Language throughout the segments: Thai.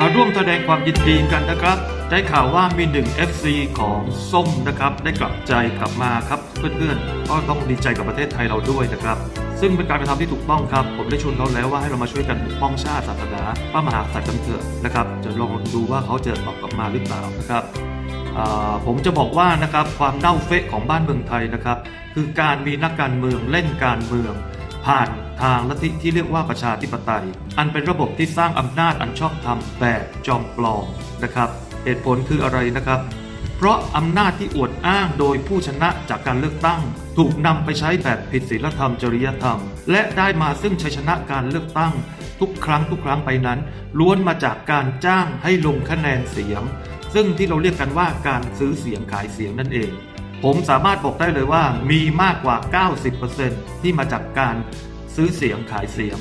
มาร่วมแสดงความยินดีกันนะครับ ได้ข่าวว่ามีหนึ่ง FC ของส้มนะครับ ได้กลับใจกลับมาครับเพื่อนๆก็ต้องดีใจกับประเทศไทยเราด้วยนะครับ ซึ่งเป็นการกระทำที่ถูกต้องครับ ผมได้ชวนเขาแล้วว่าให้เรามาช่วยกันปกป้องชาติศาสนาพระมหากษัตริย์กันเถอะนะครับจะลองดูว่าเขาจะตอบกลับมาหรือเปล่านะครับผมจะบอกว่านะครับความเน่าเฟะของบ้านเมืองไทยนะครับ คือการมีนักการเมืองเล่นการเมือง ผ่านทางลัทธิที่เรียกว่าประชาธิปไตย อันเป็นระบบที่สร้างอำนาจอันชอบธรรมแบบจอมปลอมนะครับ เหตุผลคืออะไรนะครับ เพราะอำนาจที่อวดอ้างโดยผู้ชนะจากการเลือกตั้ง ถูกนำไปใช้แบบผิดศีลธรรมจริยธรรม และได้มาซึ่งชัยชนะการเลือกตั้ง ทุกครั้งทุกครั้งไปนั้น ล้วนมาจากการจ้างให้ลงคะแนนเสียง ซึ่งที่เราเรียกกันว่าการซื้อเสียงขายเสียงนั่นเอง ผมสามารถบอกได้เลยว่ามีมากกว่า 90%ที่มาจากการซื้อเสียงขายเสียง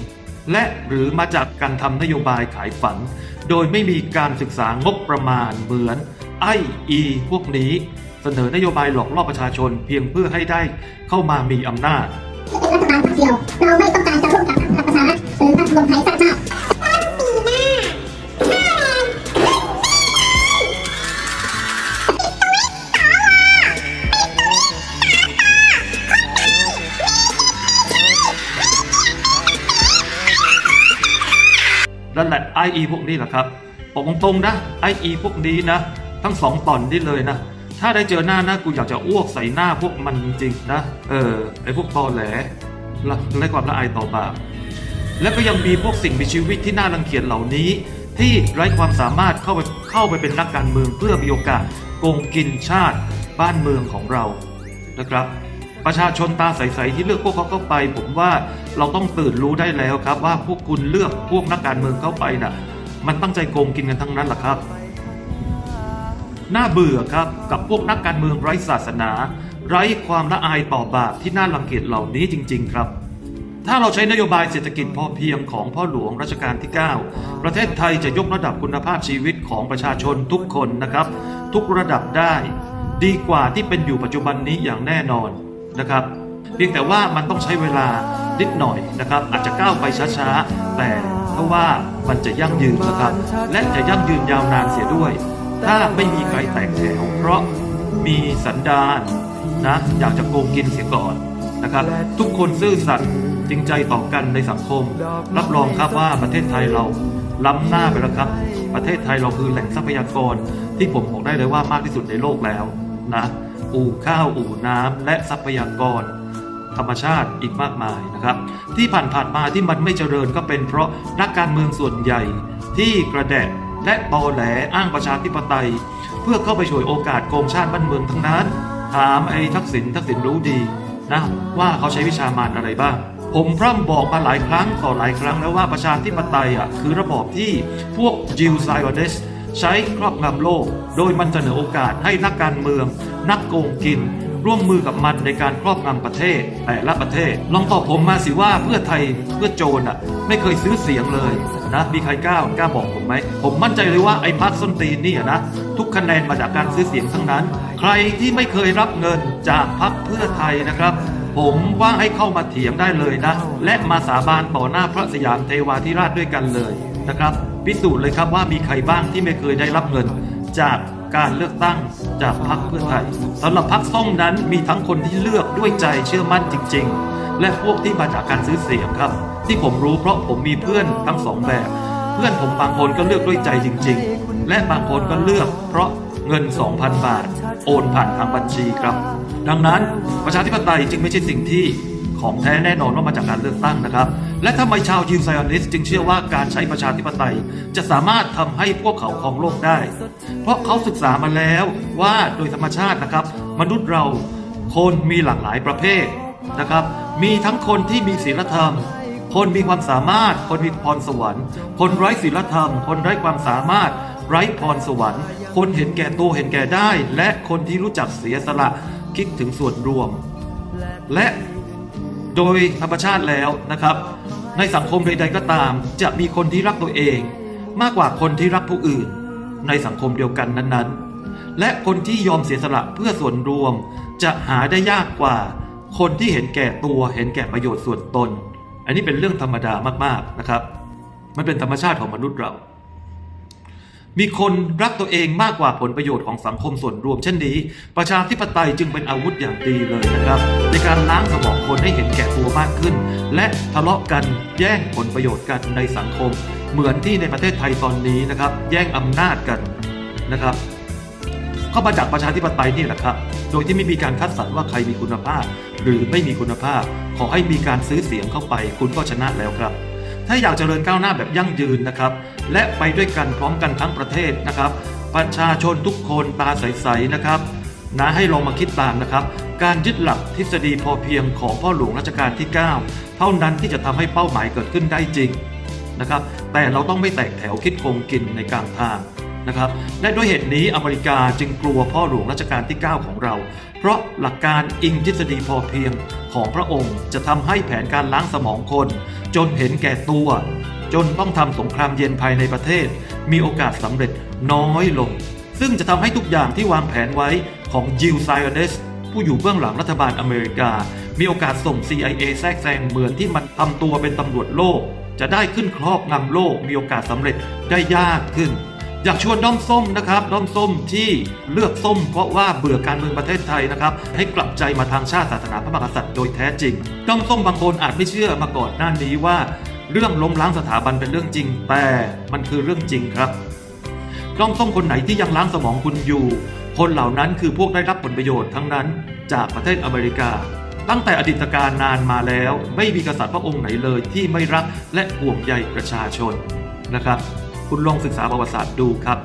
และหรือมาจากการทำนโยบายขายฝัน โดยไม่มีการศึกษางบประมาณเหมือนไออีพวกนี้ เสนอนโยบายหลอกล่อประชาชนเพียงเพื่อให้ได้เข้ามามีอำนาจเรัฐบาลพรรคเดียวเราไม่ต้องการจะร่วมกับพลังประชารัฐหรือพรรครวมไทยสร้างชาติ นั่นแหละ IE พวกนี้แหละครับบอกตรงๆนะ IE พวกนี้นะ ทั้งสองตอนนี้เลยนะถ้าได้เจอหน้านะกูอยากจะอ้วกใส่หน้าพวกมันจริงนะเออไอพวกตอแหลละความละอายต่อบาปและก็ยังมีพวกสิ่งมีชีวิตที่น่ารังเกียจเหล่านี้ ที่ไร้ความสามารถเข้าไปเข้าไปเป็นนักการเมืองเพื่อมีโอกาสโกงกินชาติบ้านเมืองของเรานะครับ ประชาชนตาใสๆที่เลือกพวกเขาเข้าไป ผมว่าเราต้องตื่นรู้ได้แล้วครับ ว่าพวกคุณเลือกพวกนักการเมืองเข้าไปน่ะ มันตั้งใจโกงกินกันทั้งนั้นแหละครับน่าเบื่อครับกับพวกนักการเมืองไร้ศาสนา ไร้ความละอายต่อบาปที่น่ารังเกียจเหล่านี้จริง ๆ ครับ ถ้าเราใช้นโยบายเศรษฐกิจพอเพียงของพ่อหลวงรัชกาลที่ 9 ประเทศไทยจะยกระดับคุณภาพชีวิตของประชาชนทุกคนนะครับ ทุกระดับได้ ดีกว่าที่เป็นอยู่ปัจจุบันนี้อย่างแน่นอน นะครับเพียงแต่ว่ามันต้องใช้เวลานิดหน่อยนะครับ อาจจะก้าวไปช้าๆ แต่ถ้าว่ามันจะยั่งยืนนะครับ และจะยั่งยืนยาวนานเสียด้วย ถ้าไม่มีใครแตกแถว เพราะมีสันดานนะอยากจะโกงกินเสียก่อนนะครับ ทุกคนซื่อสัตย์จริงใจต่อกันในสังคม รับรองครับว่าประเทศไทยเราล้ำหน้าไปแล้วครับ ประเทศไทยเราคือแหล่งทรัพยากรที่ผมบอกได้เลยว่ามากที่สุดในโลกแล้วนะ อู่ข้าวอู่น้ำและทรัพยากร ธรรมชาติอีกมากมายนะครับ ที่ผ่านๆมาที่มันไม่เจริญก็เป็นเพราะนักการเมืองส่วนใหญ่ที่กระแดะและตอแหลอ้างประชาธิปไตย เพื่อเข้าไปฉวยโอกาสโกงชาติบ้านเมืองทั้งนั้น ถามไอ้ทักษิณทักษิณรู้ดีนะว่าเขาใช้วิชามารอะไรบ้างผมพร่ำบอกมาหลายครั้งต่อหลายครั้งแล้วว่าประชาธิปไตยอะคือระบอบที่พวกจิลไซวเดสใช้ครอบงำโลก โดยมันเสนอโอกาสให้นักการเมือง นักโกงกิน ร่วมมือกับมันในการครอบงำประเทศแต่ละประเทศ ลองตอบผมมาสิว่าเพื่อไทยเพื่อโจรอะ ไม่เคยซื้อเสียงเลยนะมีใครกล้ากล้าบอกผมไหม ผมมั่นใจเลยว่าไอ้พักส้นตีนนี่นะ ทุกคะแนนมาจากการซื้อเสียงทั้งนั้น ใครที่ไม่เคยรับเงินจากพักเพื่อไทยนะครับผมว่าให้เข้ามาเถียงได้เลยนะ และมาสาบานต่อหน้าพระสยามเทวาธิราชด้วยกันเลยนะครับ พิสูจน์เลยครับว่ามีใครบ้างที่ไม่เคยได้รับเงิน จาก การเลือกตั้งจากพรรคเพื่อไทยสำหรับพรรคส้มนั้นมีทั้งคนที่เลือกด้วยใจเชื่อมั่นจริง ๆ และพวกที่มาจากการซื้อเสียงครับ ที่ผมรู้เพราะผมมีเพื่อนทั้งสองแบบ เพื่อนผมบางคนก็เลือกด้วยใจจริง ๆ และบางคนก็เลือก เพราะเงิน 2,000 บาท โอนผ่านทางบัญชีครับ ดังนั้นประชาธิปไตยจึงไม่ใช่สิ่งที่ของแท้แน่นอนว่ามาจากการเลือกตั้งนะครับ และทำไมชาวยิวไซออนิสจึงเชื่อว่าการใช้ประชาธิปไตย จะสามารถทำให้พวกเขาครองโลกได้ เพราะเขาศึกษามาแล้วว่าโดยธรรมชาตินะครับ มนุษย์เราคนมีหลากหลายประเภทนะครับ มีทั้งคนที่มีศีลธรรม คนมีความสามารถ คนมีพรสวรรค์ คนไร้ศีลธรรม คนไร้ความสามารถ ไร้พรสวรรค์ คนเห็นแก่ตัวเห็นแก่ได้ และคนที่รู้จักเสียสละคิดถึงส่วนรวม และโดยธรรมชาติแล้วนะครับ ในสังคมใดๆก็ตาม จะมีคนที่รักตัวเอง มากกว่าคนที่รักผู้อื่น ในสังคมเดียวกันนั้นๆ และคนที่ยอมเสียสละเพื่อส่วนรวม จะหาได้ยากกว่า คนที่เห็นแก่ตัวเห็นแก่ประโยชน์ส่วนตน อันนี้เป็นเรื่องธรรมดามากๆนะครับ มันเป็นธรรมชาติของมนุษย์เรา มีคนรักตัวเองมากกว่าผลประโยชน์ของสังคมส่วนรวมเช่นนี้ ประชาธิปไตยจึงเป็นอาวุธอย่างดีเลยนะครับ ในการล้างสมองคนให้เห็นแก่ตัวมากขึ้น และทะเลาะกันแย่งผลประโยชน์กันในสังคม เหมือนที่ในประเทศไทยตอนนี้นะครับ แย่งอำนาจกันนะครับเข้ามาจากประชาธิปไตยนี่แหละครับ โดยที่ไม่มีการคัดสรรว่าใครมีคุณภาพ หรือไม่มีคุณภาพ ขอให้มีการซื้อเสียงเข้าไป คุณก็ชนะแล้วครับ ถ้าอยากเจริญก้าวหน้าแบบยั่งยืนนะครับ และไปด้วยกันพร้อมกันทั้งประเทศนะครับ ประชาชนทุกคนตาใสๆนะครับนะให้ลองมาคิดตามนะครับ การยึดหลักทฤษฎีพอเพียงของพ่อหลวงรัชกาลที่ 9 เท่านั้นที่จะทำให้เป้าหมายเกิดขึ้นได้จริงนะครับ แต่เราต้องไม่แตกแถวคิดโกงกินในกลางทาง นะครับและด้วยเหตุนี้อเมริกาจึงกลัวพ่อหลวงรัชกาลที่ 9 ของเรา เพราะหลักการอิงทฤษฎีพอเพียงของพระองค์จะทำให้แผนการล้างสมองคน จนเห็นแก่ตัว จนต้องทำสงครามเย็นภายในประเทศ มีโอกาสสำเร็จน้อยลง ซึ่งจะทำให้ทุกอย่างที่วางแผนไว้ของจิลไซออนเนสผู้อยู่เบื้องหลังรัฐบาลอเมริกา มีโอกาสส่ง CIA แทรกแซงเหมือนที่มันทำตัวเป็นตำรวจโลก จะได้ขึ้นครอบงำโลกมีโอกาสสำเร็จได้ยากขึ้น อยากชวนด้อมส้มนะครับด้อมส้มที่เลือกส้ม เพราะว่าเบื่อการเมืองประเทศไทยนะครับให้กลับใจมาทางชาติศาสนาพระมหากษัตริย์โดยแท้จริงด้อมส้มบางคนอาจไม่เชื่อมาก่อนหน้านี้ว่า เรื่องล้มล้างสถาบันเป็นเรื่องจริง แต่มันคือเรื่องจริงครับด้อมส้มคนไหนที่ยังล้างสมองคุณอยู่ คนเหล่านั้นคือพวกได้รับผลประโยชน์ทั้งนั้น จากประเทศอเมริกาตั้งแต่อดีตการนานมาแล้ว ไม่มีกษัตริย์พระองค์ไหนเลยที่ไม่รักและห่วงใยประชาชนนะครับ คุณลองศึกษาประวัติศาสตร์ดูครับ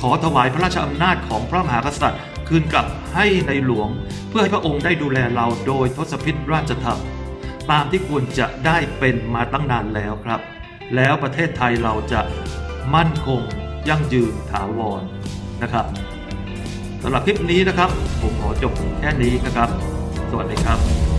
ขอถวายพระราชอำนาจของพระมหากษัตริย์ คืนกลับให้ในหลวง เพื่อให้พระองค์ได้ดูแลเราโดยทศพิธราชธรรมตามที่ควรจะได้เป็นมาตั้งนานแล้วครับ แล้วประเทศไทยเราจะมั่นคง ยั่งยืนถาวรนะครับสำหรับคลิปนี้นะครับ ผมขอจบแค่นี้นะครับ สวัสดีครับ